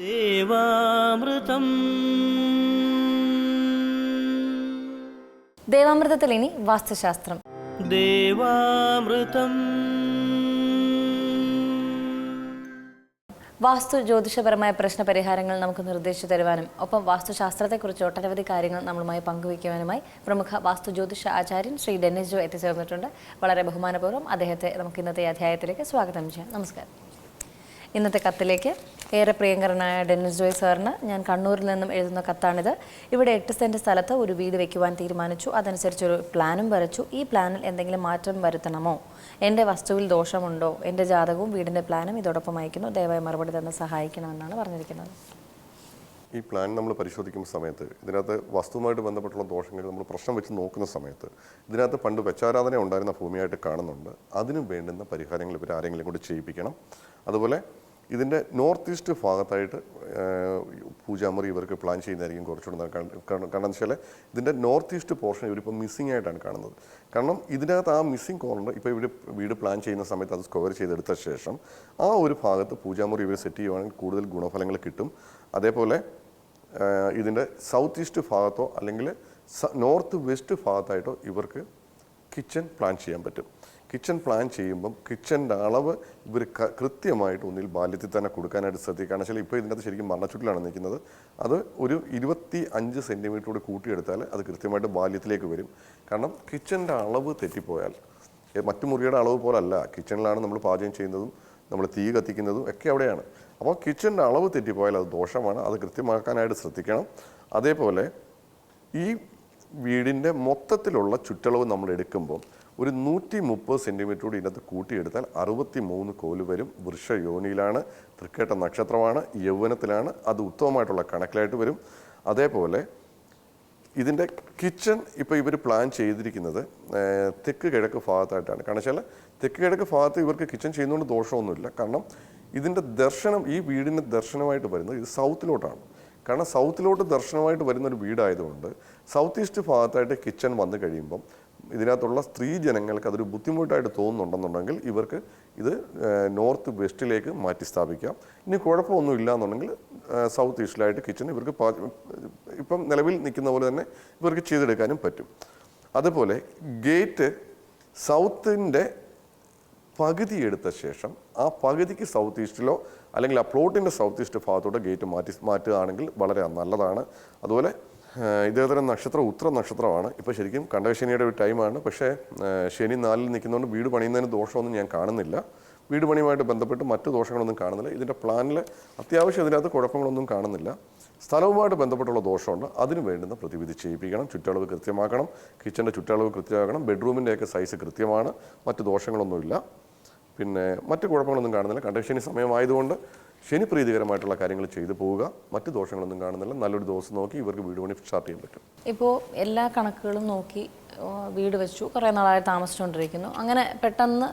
ദേവാമൃതം. ദേവാമൃതത്തിൽ ഇനി വാസ്തുശാസ്ത്രം. ദേവാമൃതം. വാസ്തു ജ്യോതിഷപരമായ പ്രശ്ന പരിഹാരങ്ങൾ നമുക്ക് നിർദ്ദേശിച്ചു തരുവാനും ഒപ്പം വാസ്തുശാസ്ത്രത്തെക്കുറിച്ച് ഒട്ടനവധി കാര്യങ്ങൾ നമ്മളുമായി പങ്കുവയ്ക്കുവാനുമായി പ്രമുഖ വാസ്തു ജ്യോതിഷ ആചാര്യൻ ശ്രീ ഡെന്നിസ് ജോ എത്തിച്ചേർന്നിട്ടുണ്ട്. വളരെ ബഹുമാനപൂർവം അദ്ദേഹത്തെ നമുക്ക് ഇന്നത്തെ അധ്യായത്തിലേക്ക് സ്വാഗതം ചെയ്യാം. നമസ്കാരം. ഇന്നത്തെ കത്തിലേക്ക് ഏറെ പ്രിയങ്കരനായ ഡെന്നിസ് ജോയ് സാറിന് ഞാൻ കണ്ണൂരിൽ നിന്നും എഴുതുന്ന കത്താണിത്. ഇവിടെ എട്ട് സെന്റ് സ്ഥലത്ത് ഒരു വീട് വെക്കുവാൻ തീരുമാനിച്ചു. അതനുസരിച്ച് ഒരു പ്ലാനും വരച്ചു. ഈ പ്ലാനിൽ എന്തെങ്കിലും മാറ്റം വരുത്തണമോ? എന്റെ വസ്തുവിൽ ദോഷമുണ്ടോ? എന്റെ ജാതകവും വീടിന്റെ പ്ലാനും ഇതോടൊപ്പം അയക്കുന്നു. ദയവായി മറുപടി തന്നെ സഹായിക്കണമെന്നാണ് പറഞ്ഞിരിക്കുന്നത്. ഈ പ്ലാൻ നമ്മൾ പരിശോധിക്കുന്ന സമയത്ത് ഇതിനകത്ത് വസ്തുവുമായിട്ട് ബന്ധപ്പെട്ടുള്ള ദോഷങ്ങൾ നമ്മൾ പ്രശ്നം വെച്ച് നോക്കുന്ന സമയത്ത് ഇതിനകത്ത് പണ്ട് വെച്ചാരാധന ഉണ്ടായിരുന്ന ഭൂമിയായിട്ട് കാണുന്നുണ്ട്. അതിനും വേണ്ടുന്ന പരിഹാരങ്ങൾ ഇവർ ആരെങ്കിലും കൂടി ചെയ്യിപ്പിക്കണം. അതുപോലെ ഇതിന്റെ നോർത്ത് ഈസ്റ്റ് ഭാഗത്തായിട്ട് പൂജാമുറി ഇവർക്ക് പ്ലാൻ ചെയ്യുന്നതായിരിക്കും കുറച്ചുകൂടെ കാരണം വെച്ചാൽ ഇതിന്റെ നോർത്ത് ഈസ്റ്റ് പോർഷൻ ഇവരിപ്പോൾ മിസ്സിംഗ് ആയിട്ടാണ് കാണുന്നത്. കാരണം ഇതിനകത്ത് ആ മിസ്സിംഗ് കോർണർ ഇപ്പോൾ ഇവർ വീട് പ്ലാൻ ചെയ്യുന്ന സമയത്ത് അത് സ്ക്വയർ ചെയ്തെടുത്ത ശേഷം ആ ഒരു ഭാഗത്ത് പൂജാമുറി ഇവർ സെറ്റ് ചെയ്യുവാണെങ്കിൽ കൂടുതൽ ഗുണഫലങ്ങൾ കിട്ടും. അതേപോലെ ഇതിന്റെ സൗത്ത് ഈസ്റ്റ് ഭാഗത്തോ അല്ലെങ്കിൽ നോർത്ത് വെസ്റ്റ് ഭാഗത്തായിട്ടോ ഇവർക്ക് കിച്ചൺ പ്ലാൻ ചെയ്യാൻ പറ്റും. കിച്ചൺ പ്ലാൻ ചെയ്യുമ്പം കിച്ചന്റെ അളവ് ഇവർ കൃത്യമായിട്ട് ഒന്നിൽ ബാല്യത്തിൽ തന്നെ കൊടുക്കാനായിട്ട് ശ്രദ്ധിക്കുക കാരണം വെച്ചാൽ ഇപ്പോൾ ഇതിനകത്ത് ശരിക്കും മണ്ണച്ചുട്ടിലാണ് നിൽക്കുന്നത്. അത് ഒരു ഇരുപത്തി അഞ്ച് സെന്റിമീറ്ററോട് കൂട്ടിയെടുത്താൽ അത് കൃത്യമായിട്ട് ബാല്യത്തിലേക്ക് വരും. കാരണം കിച്ചന്റെ അളവ് തെറ്റിപ്പോയാൽ മറ്റു മുറിയുടെ അളവ് പോലല്ല. കിച്ചണിലാണ് നമ്മൾ പാചകം ചെയ്യുന്നതും നമ്മൾ തീ കത്തിക്കുന്നതും ഒക്കെ അവിടെയാണ്. അപ്പോൾ കിച്ചന്റെ അളവ് തെറ്റിപ്പോയാൽ അത് ദോഷമാണ്. അത് കൃത്യമാക്കാനായിട്ട് ശ്രദ്ധിക്കണം. അതേപോലെ ഈ വീടിന്റെ മൊത്തത്തിലുള്ള ചുറ്റളവ് നമ്മൾ എടുക്കുമ്പോൾ ഒരു നൂറ്റി മുപ്പത് സെന്റിമീറ്ററോട് ഇതിനകത്ത് കൂട്ടിയെടുത്താൽ അറുപത്തി മൂന്ന് കോൽ വരും. വൃക്ഷയോനിയിലാണ് തൃക്കേട്ട നക്ഷത്രമാണ് യൗവനത്തിലാണ് അത് ഉത്തമമായിട്ടുള്ള കണക്കിലായിട്ട് വരും. അതേപോലെ ഇതിന്റെ കിച്ചൺ ഇപ്പോൾ ഇവർ പ്ലാൻ ചെയ്തിരിക്കുന്നത് തെക്ക് കിഴക്ക് ഭാഗത്തായിട്ടാണ്. കാരണം വെച്ചാൽ തെക്ക് കിഴക്ക് ഭാഗത്ത് ഇവർക്ക് കിച്ചൺ ചെയ്യുന്നതുകൊണ്ട് ദോഷമൊന്നുമില്ല. കാരണം ഇതിന്റെ ദർശനം ഈ വീടിന്റെ ദർശനമായിട്ട് വരുന്നത് ഇത് സൗത്തിലോട്ടാണ്. കാരണം സൗത്തിലോട്ട് ദർശനമായിട്ട് വരുന്ന ഒരു വീടായതുകൊണ്ട് സൗത്ത് ഈസ്റ്റ് ഭാഗത്തായിട്ട് കിച്ചൺ വന്നു കഴിയുമ്പം ഇതിനകത്തുള്ള സ്ത്രീ ജനങ്ങൾക്ക് അതൊരു ബുദ്ധിമുട്ടായിട്ട് തോന്നുന്നുണ്ടെന്നുണ്ടെങ്കിൽ ഇവർക്ക് ഇത് നോർത്ത് വെസ്റ്റിലേക്ക് മാറ്റി സ്ഥാപിക്കാം. ഇനി കുഴപ്പമൊന്നും ഇല്ല എന്നുണ്ടെങ്കിൽ സൗത്ത് ഈസ്റ്റിലായിട്ട് കിച്ചൺ ഇവർക്ക് ഇപ്പം നിലവിൽ നിൽക്കുന്ന പോലെ തന്നെ ഇവർക്ക് ചെയ്തെടുക്കാനും പറ്റും. അതുപോലെ ഗേറ്റ് സൗത്തിന്റെ പകുതി എടുത്ത ശേഷം ആ പകുതിക്ക് സൗത്ത് ഈസ്റ്റിലോ അല്ലെങ്കിൽ ആ പ്ലോട്ടിന്റെ സൗത്ത് ഈസ്റ്റ് ഭാഗത്തോട്ട് ഗേറ്റ് മാറ്റി മാറ്റുകയാണെങ്കിൽ വളരെ നല്ലതാണ്. അതുപോലെ ഇദ്ദേഹത്തിന്റെ നക്ഷത്രം ഉത്തര നക്ഷത്രമാണ് ഇപ്പോൾ ശരിക്കും കണ്ടകശനിയുടെ ഒരു ടൈമാണ്. പക്ഷേ ശനി നാലിൽ നിൽക്കുന്നതുകൊണ്ട് വീട് പണിയുന്നതിന് ദോഷമൊന്നും ഞാൻ കാണുന്നില്ല. വീട് പണിയുമായിട്ട് ബന്ധപ്പെട്ട് മറ്റു ദോഷങ്ങളൊന്നും കാണുന്നില്ല. ഇതിന്റെ പ്ലാനിൽ അത്യാവശ്യം ഇതിനകത്ത് കുഴപ്പങ്ങളൊന്നും കാണുന്നില്ല. സ്ഥലവുമായിട്ട് ബന്ധപ്പെട്ടുള്ള ദോഷമുണ്ട്. അതിന് വേണ്ടുന്ന പ്രതിവിധി ചെയ്യിപ്പിക്കണം. ചുറ്റളവ് കൃത്യമാക്കണം. കിച്ചന്റെ ചുറ്റളവ് കൃത്യമാക്കണം. ബെഡ്റൂമിന്റെയൊക്കെ സൈസ് കൃത്യമാണ്. മറ്റ് ദോഷങ്ങളൊന്നുമില്ല. പിന്നെ മറ്റു കുഴപ്പങ്ങളൊന്നും കാണുന്നില്ല. കണ്ടക്ഷനി സമയമായതുകൊണ്ട് ശനി പ്രീതികരമായിട്ടുള്ള കാര്യങ്ങൾ ചെയ്തു പോവുക. മറ്റു ദോഷങ്ങളൊന്നും കാണുന്നില്ല. നല്ലൊരു ദിവസം നോക്കി ഇവർക്ക് വീട് പണി സ്റ്റാർട്ട് ചെയ്യാൻ പറ്റും. ഇപ്പോൾ എല്ലാ കണക്കുകളും നോക്കി വീട് വെച്ചു. കുറേ നാളായി താമസിച്ചുകൊണ്ടിരിക്കുന്നു. അങ്ങനെ പെട്ടെന്ന്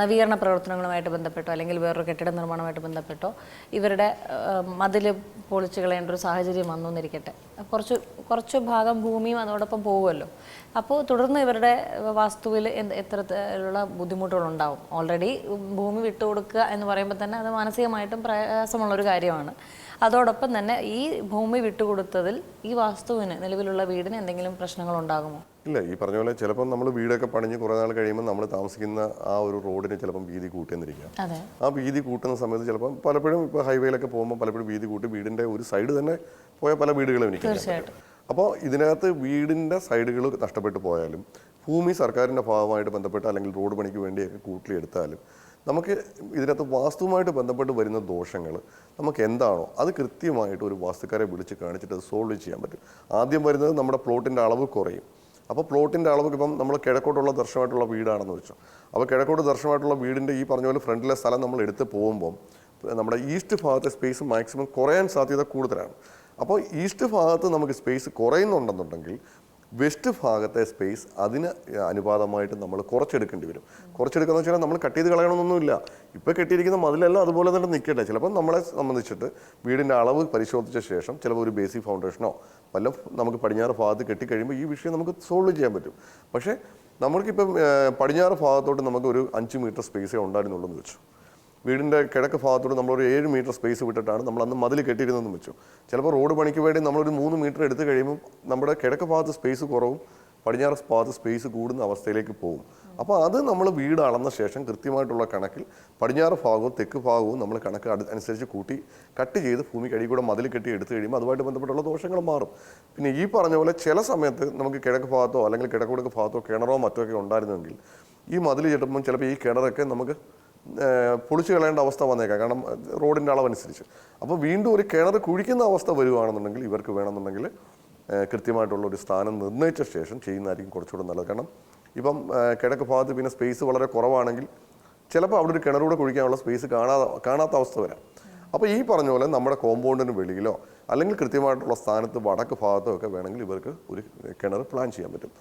നവീകരണ പ്രവർത്തനങ്ങളുമായിട്ട് ബന്ധപ്പെട്ടോ അല്ലെങ്കിൽ വേറൊരു കെട്ടിട നിർമ്മാണമായിട്ട് ബന്ധപ്പെട്ടോ ഇവരുടെ മതിൽ പൊളിച്ച് കളയേണ്ട ഒരു സാഹചര്യം വന്നു എന്നിരിക്കട്ടെ. കുറച്ച് കുറച്ച് ഭാഗം ഭൂമിയും അതോടൊപ്പം പോകുമല്ലോ. അപ്പോൾ തുടർന്ന് ഇവരുടെ വാസ്തുവിൽ എന്ത് എത്രത്തിലുള്ള ബുദ്ധിമുട്ടുകളുണ്ടാവും. ഓൾറെഡി ഭൂമി വിട്ടുകൊടുക്കുക എന്ന് പറയുമ്പോൾ തന്നെ അത് മാനസികമായിട്ടും പ്രയാസമുള്ളൊരു കാര്യമാണ്. അതോടൊപ്പം തന്നെ ഈ ഭൂമി വിട്ടുകൊടുത്തതിൽ ഈ വാസ്തുവിന് നിലവിലുള്ള വീടിന് എന്തെങ്കിലും പ്രശ്നങ്ങൾ ഉണ്ടാകുമോ ഇല്ല ഈ പറഞ്ഞ പോലെ ചിലപ്പോൾ നമ്മൾ വീടൊക്കെ പണിഞ്ഞ് കുറേ നാൾ കഴിയുമ്പോൾ നമ്മൾ താമസിക്കുന്ന ആ ഒരു റോഡിന് ചിലപ്പം വീതി കൂട്ടിയെന്നിരിക്കാം. ആ വീതി കൂട്ടുന്ന സമയത്ത് ചിലപ്പം പലപ്പോഴും ഇപ്പോൾ ഹൈവേയിലൊക്കെ പോകുമ്പോൾ പലപ്പോഴും വീതി കൂട്ടി വീടിന്റെ ഒരു സൈഡ് തന്നെ പോയ പല വീടുകളും എനിക്ക്. അപ്പോൾ ഇതിനകത്ത് വീടിന്റെ സൈഡുകൾ നഷ്ടപ്പെട്ടു പോയാലും ഭൂമി സർക്കാരിന്റെ ഭാഗമായിട്ട് ബന്ധപ്പെട്ട് അല്ലെങ്കിൽ റോഡ് പണിക്ക് വേണ്ടിയൊക്കെ കൂട്ടിയെടുത്താലും നമുക്ക് ഇതിനകത്ത് വാസ്തുവുമായിട്ട് ബന്ധപ്പെട്ട് വരുന്ന ദോഷങ്ങൾ നമുക്ക് എന്താണോ അത് കൃത്യമായിട്ട് ഒരു വാസ്തുക്കാരെ വിളിച്ച് കാണിച്ചിട്ട് അത് സോൾവ് ചെയ്യാൻ പറ്റും. ആദ്യം വരുന്നത് നമ്മുടെ പ്ലോട്ടിന്റെ അളവ് കുറയും. അപ്പോൾ പ്ലോട്ടിന്റെ അളവ് ഇപ്പം നമ്മൾ കിഴക്കോട്ടുള്ള ദർശനമായിട്ടുള്ള വീടാണെന്ന് വെച്ചു. അപ്പോൾ കിഴക്കോട്ട് ദർശനമായിട്ടുള്ള വീടിന്റെ ഈ പറഞ്ഞ പോലെ ഫ്രണ്ടിലെ സ്ഥലം നമ്മൾ എടുത്ത് പോകുമ്പം നമ്മുടെ ഈസ്റ്റ് ഭാഗത്തെ സ്പേസ് മാക്സിമം കുറയാൻ സാധ്യത കൂടുതലാണ്. അപ്പോൾ ഈസ്റ്റ് ഭാഗത്ത് നമുക്ക് സ്പേസ് കുറയുന്നുണ്ടെന്നുണ്ടെങ്കിൽ വെസ്റ്റ് ഭാഗത്തെ സ്പേസ് അതിന് അനുപാതമായിട്ട് നമ്മൾ കുറച്ചെടുക്കേണ്ടി വരും. കുറച്ചെടുക്കുക എന്ന് വെച്ചാൽ നമ്മൾ കട്ട് ചെയ്ത് കളയണമെന്നൊന്നുമില്ല ഇപ്പോൾ കെട്ടിയിരിക്കുന്ന മതിലെല്ലാം അതുപോലെ തന്നെ നിൽക്കട്ടെ ചിലപ്പോൾ നമ്മളെ സംബന്ധിച്ചിട്ട് വീടിന്റെ അളവ് പരിശോധിച്ച ശേഷം ചിലപ്പോൾ ഒരു ബേസിക് ഫൗണ്ടേഷനോ വല്ല നമുക്ക് പടിഞ്ഞാറ് ഭാഗത്ത് കെട്ടിക്കഴിയുമ്പോൾ ഈ വിഷയം നമുക്ക് സോൾവ് ചെയ്യാൻ പറ്റും. പക്ഷേ നമ്മൾക്കിപ്പം പടിഞ്ഞാറ് ഭാഗത്തോട്ട് നമുക്ക് ഒരു അഞ്ച് മീറ്റർ സ്പേസേ ഉണ്ടായിരുന്നുള്ളൂ എന്ന് വെച്ചു. വീടിന്റെ കിഴക്ക് ഭാഗത്തോട് നമ്മളൊരു ഏഴ് മീറ്റർ സ്പേസ് വിട്ടിട്ടാണ് നമ്മൾ അന്ന് മതിൽ കെട്ടിയിരുന്നതെന്ന് വെച്ചു. ചിലപ്പോൾ റോഡ് പണിക്ക് വേണ്ടി നമ്മളൊരു മൂന്ന് മീറ്റർ എടുത്തു കഴിയുമ്പോൾ നമ്മുടെ കിഴക്ക് ഭാഗത്ത് സ്പേസ് കുറവും പടിഞ്ഞാറ് ഭാഗത്ത് സ്പേസ് കൂടുന്ന അവസ്ഥയിലേക്ക് പോകും. അപ്പോൾ അത് നമ്മൾ വീട് അളന്ന ശേഷം കൃത്യമായിട്ടുള്ള കണക്കിൽ പടിഞ്ഞാറ് ഭാഗവും തെക്ക് ഭാഗവും നമ്മൾ കണക്ക് അനുസരിച്ച് കൂട്ടി കട്ട് ചെയ്ത് ഭൂമിക്ക് അടി കൂടെ മതിൽ കെട്ടി എടുത്തു കഴിയുമ്പോൾ അതുമായിട്ട് ബന്ധപ്പെട്ടുള്ള ദോഷങ്ങൾ മാറും. പിന്നെ ഈ പറഞ്ഞ പോലെ ചില സമയത്ത് നമുക്ക് കിഴക്ക് ഭാഗത്തോ അല്ലെങ്കിൽ കിഴക്ക് കിഴക്ക് ഭാഗത്തോ കിണറോ മറ്റോ ഒക്കെ ഉണ്ടായിരുന്നെങ്കിൽ ഈ മതിൽ ചെട്ടുമ്പോൾ ചിലപ്പോൾ ഈ കിണറൊക്കെ നമുക്ക് പൊളിച്ചു കളയേണ്ട അവസ്ഥ വന്നേക്കാം. കാരണം റോഡിന്റെ അളവനുസരിച്ച്. അപ്പോൾ വീണ്ടും ഒരു കിണർ കുഴിക്കുന്ന അവസ്ഥ വരുവാണെന്നുണ്ടെങ്കിൽ ഇവർക്ക് വേണമെന്നുണ്ടെങ്കിൽ കൃത്യമായിട്ടുള്ള ഒരു സ്ഥാനം നിർണയിച്ച ശേഷം ചെയ്യുന്നതായിരിക്കും കുറച്ചുകൂടെ നല്ലത്. കാരണം ഇപ്പം കിഴക്ക് ഭാഗത്ത് പിന്നെ സ്പേസ് വളരെ കുറവാണെങ്കിൽ ചിലപ്പോൾ അവിടെ ഒരു കിണറൂടെ കുഴിക്കാനുള്ള സ്പേസ് കാണാതെ കാണാത്ത അവസ്ഥ വരാം. അപ്പോൾ ഈ പറഞ്ഞ പോലെ നമ്മുടെ കോമ്പൗണ്ടിന് വെളിയിലോ അല്ലെങ്കിൽ കൃത്യമായിട്ടുള്ള സ്ഥാനത്ത് വടക്ക് ഭാഗത്തോ ഒക്കെ വേണമെങ്കിൽ ഇവർക്ക് ഒരു കിണർ പ്ലാൻ ചെയ്യാൻ പറ്റും.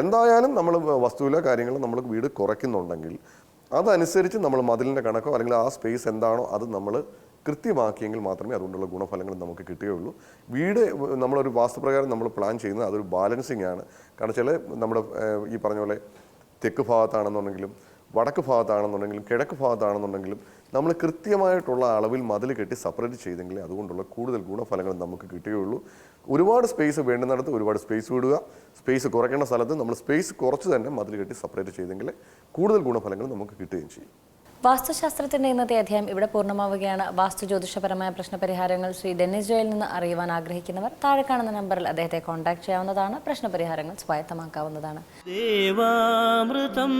എന്തായാലും നമ്മൾ വസ്തുവിലോ കാര്യങ്ങളോ നമ്മൾ വീട് കുറയ്ക്കുന്നുണ്ടെങ്കിൽ അതനുസരിച്ച് നമ്മൾ മതിലിന്റെ കണക്കോ അല്ലെങ്കിൽ ആ സ്പേസ് എന്താണോ അത് നമ്മൾ കൃത്യമാക്കിയെങ്കിൽ മാത്രമേ അതുകൊണ്ടുള്ള ഗുണഫലങ്ങൾ നമുക്ക് കിട്ടുകയുള്ളൂ. വീട് നമ്മളൊരു വാസ്തുപ്രകാരം നമ്മൾ പ്ലാൻ ചെയ്യുന്നത് അതൊരു ബാലൻസിങ് ആണ്. കാരണം ചില നമ്മുടെ ഈ പറഞ്ഞ പോലെ തെക്ക് ഭാഗത്താണെന്നുണ്ടെങ്കിലും വടക്ക് ഭാഗത്താണെന്നുണ്ടെങ്കിലും കിഴക്ക് ഭാഗത്താണെന്നുണ്ടെങ്കിലും നമ്മൾ കൃത്യമായിട്ടുള്ള അളവിൽ മതിൽ കെട്ടി സെപ്പറേറ്റ് ചെയ്തെങ്കിൽ അതുകൊണ്ടുള്ള കൂടുതൽ ഗുണഫലങ്ങൾ നമുക്ക് കിട്ടുകയുള്ളൂ. ഒരുപാട് സ്പേസ് വേണ്ടുന്നിടത്ത് ഒരുപാട് സ്പേസ് വിടുക. സ്പേസ് കുറയ്ക്കേണ്ട സ്ഥലത്ത് നമ്മൾ സ്പേസ് കുറച്ച് തന്നെ മതിൽ കെട്ടി സെപ്പറേറ്റ് ചെയ്തെങ്കിൽ കൂടുതൽ ഗുണഫലങ്ങൾ നമുക്ക് കിട്ടുകയും ചെയ്യും. വാസ്തുശാസ്ത്രത്തിന്റെ ഇന്നത്തെ അധ്യായം ഇവിടെ പൂർണമാവുകയാണ്. വാസ്തു ജ്യോതിഷപരമായ പ്രശ്നപരിഹാരങ്ങൾ ശ്രീ ഡെന്നിസ് ജോയിൽ നിന്ന് അറിയുവാൻ ആഗ്രഹിക്കുന്നവർ താഴെ കാണുന്ന നമ്പറിൽ അദ്ദേഹത്തെ കോൺടാക്ട് ചെയ്യാവുന്നതാണ്. പ്രശ്നപരിഹാരങ്ങൾ സ്വായത്തമാക്കാവുന്നതാണ്. ദേവാമൃതം.